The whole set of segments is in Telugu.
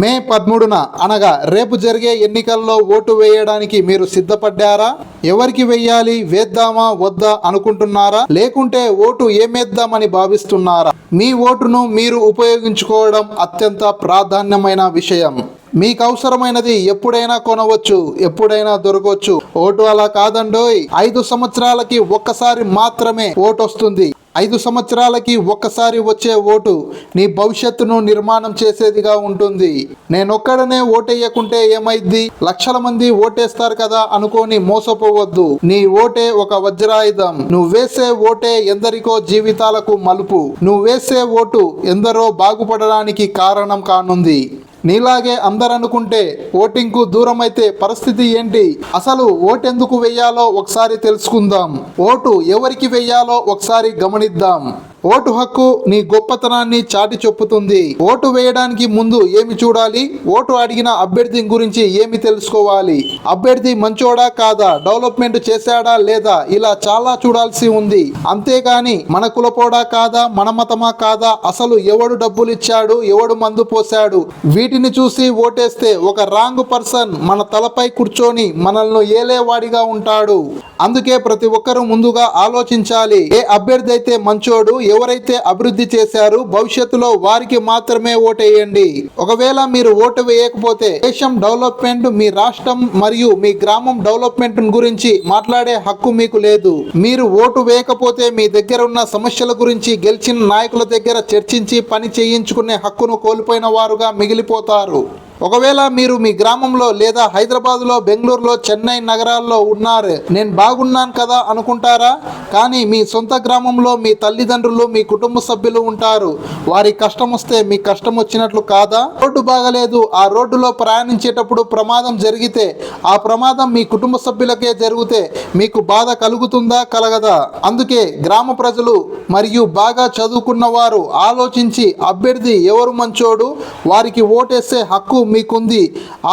మే పదమూడున అనగా రేపు జరిగే ఎన్నికల్లో ఓటు వేయడానికి మీరు సిద్ధపడ్డారా? ఎవరికి వెయ్యాలి వేద్దామా వద్దా అనుకుంటున్నారా? లేకుంటే ఓటు ఏమేద్దామని భావిస్తున్నారా? మీ ఓటును మీరు ఉపయోగించుకోవడం అత్యంత ప్రాధాన్యమైన విషయం. మీకు అవసరమైనది ఎప్పుడైనా కొనవచ్చు ఎప్పుడైనా దొరకవచ్చు. ఓటు అలా కాదండోయ్. ఐదు సంవత్సరాలకి ఒక్కసారి మాత్రమే ఓటు వస్తుంది ఐదు సంవత్సరాలకి ఒక్కసారి వచ్చే ఓటు నీ భవిష్యత్తును నిర్మాణం చేసేదిగా ఉంటుంది. నేనొక్కడనే ఓటేయకుంటే ఏమైద్ది? లక్షల మంది ఓటేస్తారు కదా అనుకోని మోసపోవద్దు. నీ ఓటే ఒక వజ్రాయుధం. నువ్వు వేసే ఓటే ఎందరికో జీవితాలకు మలుపు. నువ్వు వేసే ఓటు ఎందరో బాగుపడడానికి కారణం కానుంది. నీలాగే అందరనుకుంటే ఓటింగ్కు దూరం అయితే పరిస్థితి ఏంటి? అసలు ఓటెందుకు వెయ్యాలో ఒకసారి తెలుసుకుందాం. ఓటు ఎవరికి వెయ్యాలో ఒకసారి గమనిద్దాం. ఓటు హక్కు నీ గొప్పతనాన్ని చాటి చెప్పుతుంది. ఓటు వేయడానికి ముందు ఏమి చూడాలి? ఓటు అడిగిన అభ్యర్థి గురించి ఏమి తెలుసుకోవాలి? అభ్యర్థి మంచోడా కాదా? డెవలప్మెంట్ చేశాడా లేదా? ఇలా చాలా చూడాల్సి ఉంది. అంతేగాని మన కులపోడా కాదా? మన మతమా కాదా? అసలు ఎవడు డబ్బులు ఇచ్చాడు ఎవడు మందు పోశాడు? వీటిని చూసి ఓటేస్తే ఒక రాంగ్ పర్సన్ మన తలపై కూర్చొని మనల్ని ఏలేవాడిగా ఉంటాడు. అందుకే ప్రతి ఒక్కరూ ముందుగా ఆలోచించాలి. ఏ అభ్యర్థి అయితే మంచోడు ఎవరైతే అభివృద్ధి చేశారు భవిష్యత్తులో వారికి మాత్రమే ఓటేయండి. ఒకవేళ మీరు ఓటు వేయకపోతే దేశం డెవలప్మెంట్ మీ రాష్ట్రం మరియు మీ గ్రామం డెవలప్మెంట్ గురించి మాట్లాడే హక్కు మీకు లేదు. మీరు ఓటు వేయకపోతే మీ దగ్గర ఉన్న సమస్యల గురించి గెలిచిన నాయకుల దగ్గర చర్చించి పని చేయించుకునే హక్కును కోల్పోయిన వారుగా మిగిలిపోతారు. ఒకవేళ మీరు మీ గ్రామంలో లేదా హైదరాబాద్లో బెంగళూరులో చెన్నై నగరాల్లో ఉన్నారు నేను బాగున్నాను కదా అనుకుంటారా? కానీ మీ సొంత గ్రామంలో మీ తల్లిదండ్రులు మీ కుటుంబ సభ్యులు ఉంటారు. వారి కష్టం వస్తే మీ కష్టం వచ్చినట్లు కాదా? రోడ్డు బాగలేదు. ఆ రోడ్డులో ప్రయాణించేటప్పుడు ప్రమాదం జరిగితే ఆ ప్రమాదం మీ కుటుంబ సభ్యులకే జరిగితే మీకు బాధ కలుగుతుందా కలగదా? అందుకే గ్రామ ప్రజలు మరియు బాగా చదువుకున్న వారు ఆలోచించి అభ్యర్థి ఎవరు మంచోడు? వారికి ఓటేసే హక్కు మీకుంది.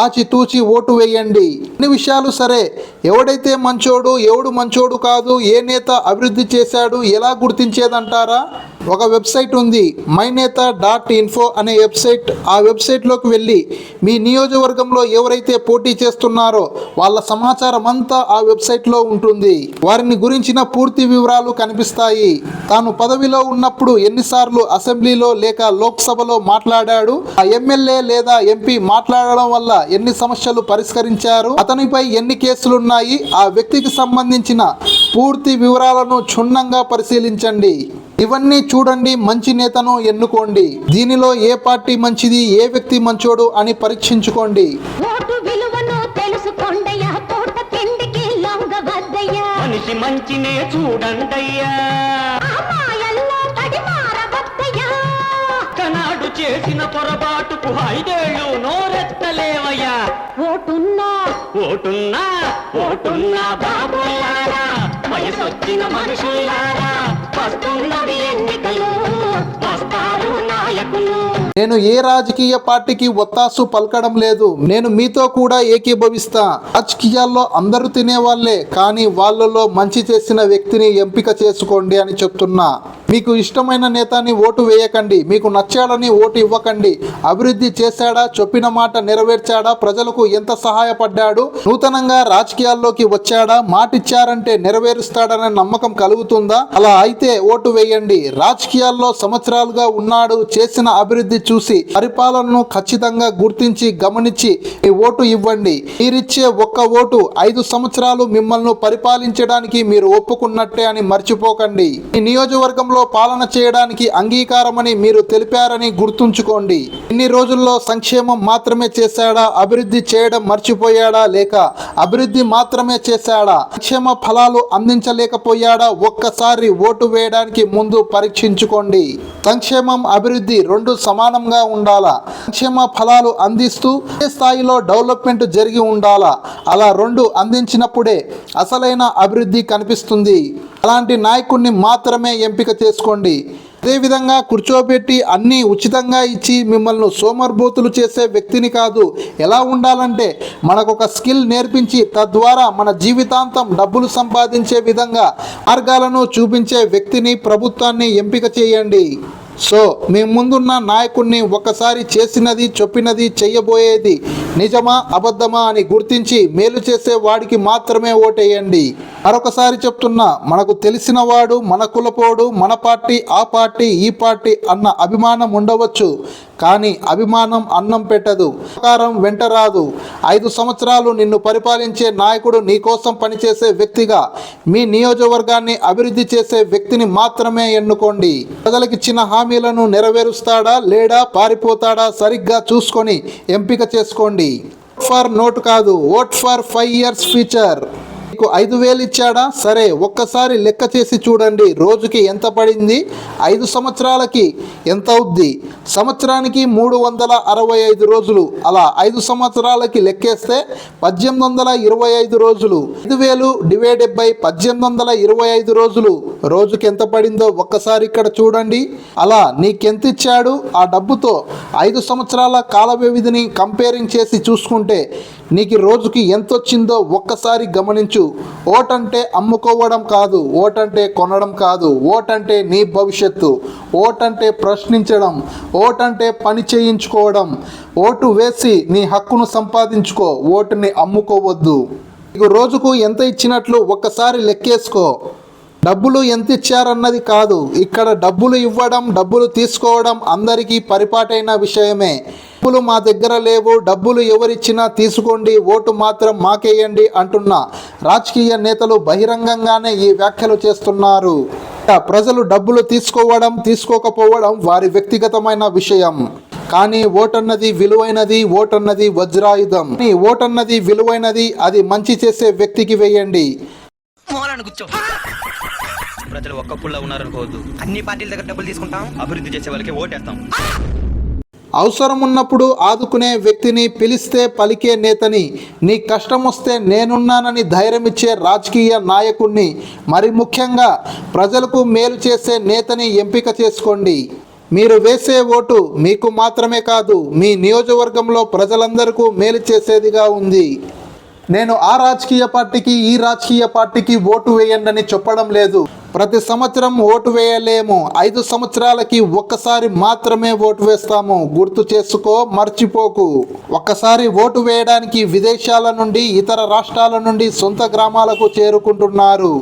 ఆచితూచి ఓటు వేయండి. అన్ని విషయాలు సరే. ఎవడైతే మంచోడు ఎవడు మంచోడు కాదు ఏ నేత అభివృద్ధి చేశాడు ఎలా గుర్తించేదంటారా? ఒక వెబ్సైట్ ఉంది మైనేత డాట్ ఇన్ఫో అనే వెబ్సైట్. ఆ వెబ్సైట్లోకి వెళ్ళి మీ నియోజకవర్గంలో ఎవరైతే పోటీ చేస్తున్నారో వాళ్ళ సమాచారం అంతా ఆ వెబ్సైట్లో ఉంటుంది. వారిని గురించిన పూర్తి వివరాలు కనిపిస్తాయి. తాను పదవిలో ఉన్నప్పుడు ఎన్నిసార్లు అసెంబ్లీలో లేక లోక్సభలో మాట్లాడాడు. ఆ ఎమ్మెల్యే లేదా ఎంపీ మాట్లాడడం వల్ల ఎన్ని సమస్యలు పరిష్కరించారు అతనిపై ఎన్ని కేసులున్నాయి ఆ వ్యక్తికి సంబంధించిన పూర్తి వివరాలను క్షుణ్ణంగా పరిశీలించండి. ఇవన్నీ చూడండి మంచి నేతను ఎన్నుకోండి. దీనిలో ఏ పార్టీ మంచిది ఏ వ్యక్తి మంచోడు అని పరీక్షించుకోండి. మనిషి మంచినే చూడండయ్యా. కనాడు చేసిన పొరపాటుకు ఐదేళ్ళు నోరెత్తలేవయ్యా. ఓటున్నా. ఓటున్నా. ఓటున్నా బాబులారా వయసొచ్చిన మనుషులారా వస్తున్నవి ఎన్నికలు వస్తారు నాయకులు. నేను ఏ రాజకీయ పార్టీకి ఒత్తాసు పలకడం లేదు. నేను మీతో కూడా ఏకీభవిస్తా. రాజకీయాల్లో అందరూ తినేవాళ్ళే కానీ వాళ్ళలో మంచి చేసిన వ్యక్తిని ఎంపిక చేసుకోండి అని చెప్తున్నా. మీకు ఇష్టమైన నేతని ఓటు వేయకండి మీకు నచ్చాడని ఓటు ఇవ్వకండి. అభివృద్ధి చేశాడా చెప్పిన మాట నెరవేర్చాడా ప్రజలకు ఎంత సహాయపడ్డాడు నూతనంగా రాజకీయాల్లోకి వచ్చాడా మాటిచ్చారంటే నెరవేరుస్తాడనే నమ్మకం కలుగుతుందా? అలా అయితే ఓటు వేయండి. రాజకీయాల్లో సంవత్సరాలుగా ఉన్నాడు చేసిన అభివృద్ధి చూసి పరిపాలనను ఖచ్చితంగా గుర్తించి గమనించి మీ ఓటు ఇవ్వండి. మీరిచ్చే ఒక్క ఓటు ఐదు సంవత్సరాలు మిమ్మల్ని పరిపాలించడానికి మీరు ఒప్పుకున్నట్టే అని మర్చిపోకండి. ఈ నియోజకవర్గంలో పాలన చేయడానికి అంగీకారమని మీరు తెలిపారని గుర్తుంచుకోండి. ఇన్ని రోజుల్లో సంక్షేమం మాత్రమే చేశాడా? అభివృద్ధి చేయడం మర్చిపోయాడా లేక అభివృద్ధి మాత్రమే చేశాడా? సంక్షేమ ఫలాలు అందించలేకపోయాడా? ఒక్కసారి ఓటు వేయడానికి ముందు పరీక్షించుకోండి. సంక్షేమం అభివృద్ధి రెండు సమానంగా ఉండాలా? సంక్షేమ ఫలాలు అందిస్తూ ఏ స్థాయిలో డెవలప్మెంట్ జరిగి ఉండాలా? అలా రెండు అందించినప్పుడే అసలైన అభివృద్ధి కనిపిస్తుంది. అలాంటి నాయకుడిని మాత్రమే ఎంపిక చేసుకోండి. అదేవిధంగా కూర్చోబెట్టి అన్నీ ఉచితంగా ఇచ్చి మిమ్మల్ని సోమర్భూతులు చేసే వ్యక్తిని కాదు. ఎలా ఉండాలంటే మనకు ఒక స్కిల్ నేర్పించి తద్వారా మన జీవితాంతం డబ్బులు సంపాదించే విధంగా మార్గాలను చూపించే వ్యక్తిని ప్రభుత్వాన్ని ఎంపిక చేయండి. సో మీ ముందున్న నాయకుడిని ఒకసారి చేసినది చెప్పినది చెయ్యబోయేది నిజమా అబద్ధమా అని గుర్తించి మేలు చేసే వాడికి మాత్రమే ఓటేయండి. మరొకసారి చెప్తున్నా మనకు తెలిసిన వాడు మన కులపోడు మన పార్టీ ఆ పార్టీ ఈ పార్టీ అన్న అభిమానం ఉండవచ్చు కానీ అభిమానం అన్నం పెట్టదు ప్రకారం వెంట రాదు. ఐదు సంవత్సరాలు నిన్ను పరిపాలించే నాయకుడు నీకోసం పనిచేసే వ్యక్తిగా మీ నియోజకవర్గాన్ని అభివృద్ధి చేసే వ్యక్తిని మాత్రమే ఎన్నుకోండి. ప్రజలకిచ్చిన హామీలను నెరవేరుస్తాడా లేడా పారిపోతాడా సరిగ్గా చూసుకొని ఎంపిక చేసుకోండి. ఫర్ నోట్ కాదు vote for five years future. మీకు ఐదు వేలు ఇచ్చాడా? సరే ఒక్కసారి లెక్క చేసి చూడండి. రోజుకి ఎంత పడింది? ఐదు సంవత్సరాలకి ఎంత అవుద్ది? సంవత్సరానికి మూడు వందల అరవై ఐదు రోజులు. అలా ఐదు సంవత్సరాలకి లెక్కేస్తే పద్దెనిమిది వందల ఇరవై ఐదు రోజులు. ఐదు వేలు డివైడెడ్ బై పద్దెనిమిది వందల ఇరవై ఐదు రోజులు. రోజుకి ఎంత పడిందో ఒక్కసారి ఇక్కడ చూడండి. అలా నీకెంత ఇచ్చాడు? ఆ డబ్బుతో ఐదు సంవత్సరాల కాల వ్యవధిని కంపేరింగ్ చేసి చూసుకుంటే నీకు రోజుకి ఎంత వచ్చిందో ఒక్కసారి గమనించు. ఓటంటే అమ్ముకోవడం కాదు ఓటంటే కొనడం కాదు ఓటంటే నీ భవిష్యత్తు ఓటంటే ప్రశ్నించడం ఓటంటే పని చేయించుకోవడం ఓటు వేసి నీ హక్కును సంపాదించుకో ఓటుని అమ్ముకోవద్దు. నీకు రోజుకు ఎంత ఇచ్చినట్లు ఒక్కసారి లెక్కేసుకో. డబ్బులు ఎంత ఇచ్చారన్నది కాదు ఇక్కడ డబ్బులు ఇవ్వడం డబ్బులు తీసుకోవడం అందరికీ పరిపాటైన విషయమే. డబ్బులు మా దగ్గర లేవు డబ్బులు ఎవరిచ్చినా తీసుకోండి ఓటు మాత్రం మాకేయండి అంటున్న రాజకీయ నేతలు బహిరంగంగానే ఈ వ్యాఖ్యలు చేస్తున్నారు. ప్రజలు డబ్బులు తీసుకోవడం తీసుకోకపోవడం వారి వ్యక్తిగతమైన విషయం. కానీ ఓటన్నది విలువైనది ఓటన్నది వజ్రాయుధం. ఈ ఓటన్నది విలువైనది అది మంచి చేసే వ్యక్తికి వేయండి. ప్రజలు ఒక్క పుల్ల ఉన్నారనుకోవద్దు. అన్ని పార్టీల దగ్గర డబ్బులు తీసుకుంటాం అభివృద్ధి చేసే వాళ్ళకి ఓటేస్తాం. అవసరం ఉన్నప్పుడు ఆదుకునే వ్యక్తిని పిలిస్తే పలికే నేతని నీ కష్టం వస్తే నేనున్నానని ధైర్యమిచ్చే రాజకీయ నాయకుణ్ణి మరి ముఖ్యంగా ప్రజలకు మేలు చేసే నేతని ఎంపిక చేసుకోండి. మీరు వేసే ఓటు మీకు మాత్రమే కాదు మీ నియోజకవర్గంలో ప్రజలందరికీ మేలు చేసేదిగా ఉంది. నేను ఆ రాజకీయ పార్టీకి ఈ రాజకీయ పార్టీకి ఓటు వేయండి అని చెప్పడం లేదు. ప్రతి సంవత్సరం ఓటు వేయలేము. ఐదు సంవత్సరాలకి ఒక్కసారి మాత్రమే ఓటు వేస్తాము. గుర్తు చేసుకో మర్చిపోకు. ఒక్కసారి ఓటు వేయడానికి విదేశాల నుండి ఇతర రాష్ట్రాల నుండి సొంత గ్రామాలకు చేరుకుంటున్నారు.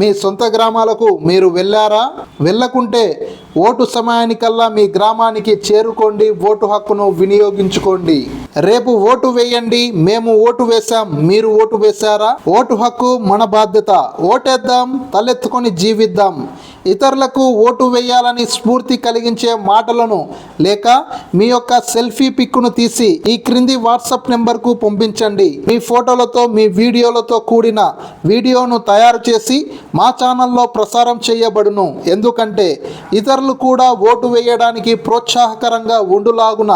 మీ సొంత గ్రామాలకు మీరు వెళ్ళారా? వెళ్ళకుంటే ఓటు సమయానికల్లా మీ గ్రామానికి చేరుకోండి. ఓటు హక్కును వినియోగించుకోండి. రేపు ఓటు వేయండి మేము ఓటు వేశాం మీరు ఓటు వేశారా? ఓటు హక్కు మన బాధ్యత. ఓటేద్దాం తలెత్తుకొని జీవిద్దాం. ఇతరులకు ఓటు వేయాలని స్ఫూర్తి కలిగించే మాటలను లేక మీ యొక్క సెల్ఫీ పిక్ను తీసి ఈ క్రింది వాట్సాప్ నెంబర్కు పంపించండి. మీ ఫోటోలతో మీ వీడియోలతో కూడిన వీడియోను తయారు చేసి మా ఛానల్లో ప్రసారం చేయబడును. ఎందుకంటే ఇతరులు కూడా ఓటు వేయడానికి ప్రోత్సాహకరంగా ఉండులాగున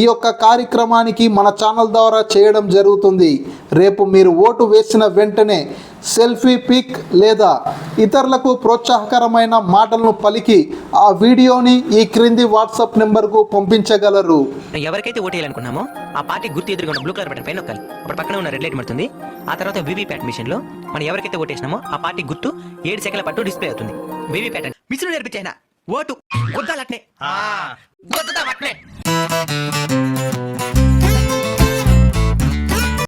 ఈ యొక్క కార్యక్రమానికి మన ఛానల్ ద్వారా చేయడం జరుగుతుంది. రేపు మీరు ఓటు వేసిన వెంటనే సెల్ఫీ పిక్ లేదా ఇతరులకు ప్రోత్సాహకరమైన మాటలను పలికి ఆ వీడియోని ఈ క్రింది వాట్సాప్ నెంబర్కు పంపించగలరు. ఎవరికైతే ఓటు వేయాలనుకున్నామో ఆ పార్టీ గుర్తు ఎదురుగా ఉన్న బ్లూ కలర్ బటన్ పైన నొక్కాలి. అప్పుడు పక్కన ఉన్న రెడ్ లైట్ పడుతుంది ఆ తర్వాత వీవీప్యాట్ మిషన్లో మనం ఎవరికైతే ఓటేసినామో ఆ పార్టీ గుర్తు ఏడు సెకండ్ల పట్టు డిస్ప్లే అవుతుంది. వీవీప్యాట్ మిషన్ నేర్పించాయన ఓటు. గుద్దాలట్నే. గుద్దుతాం అట్నే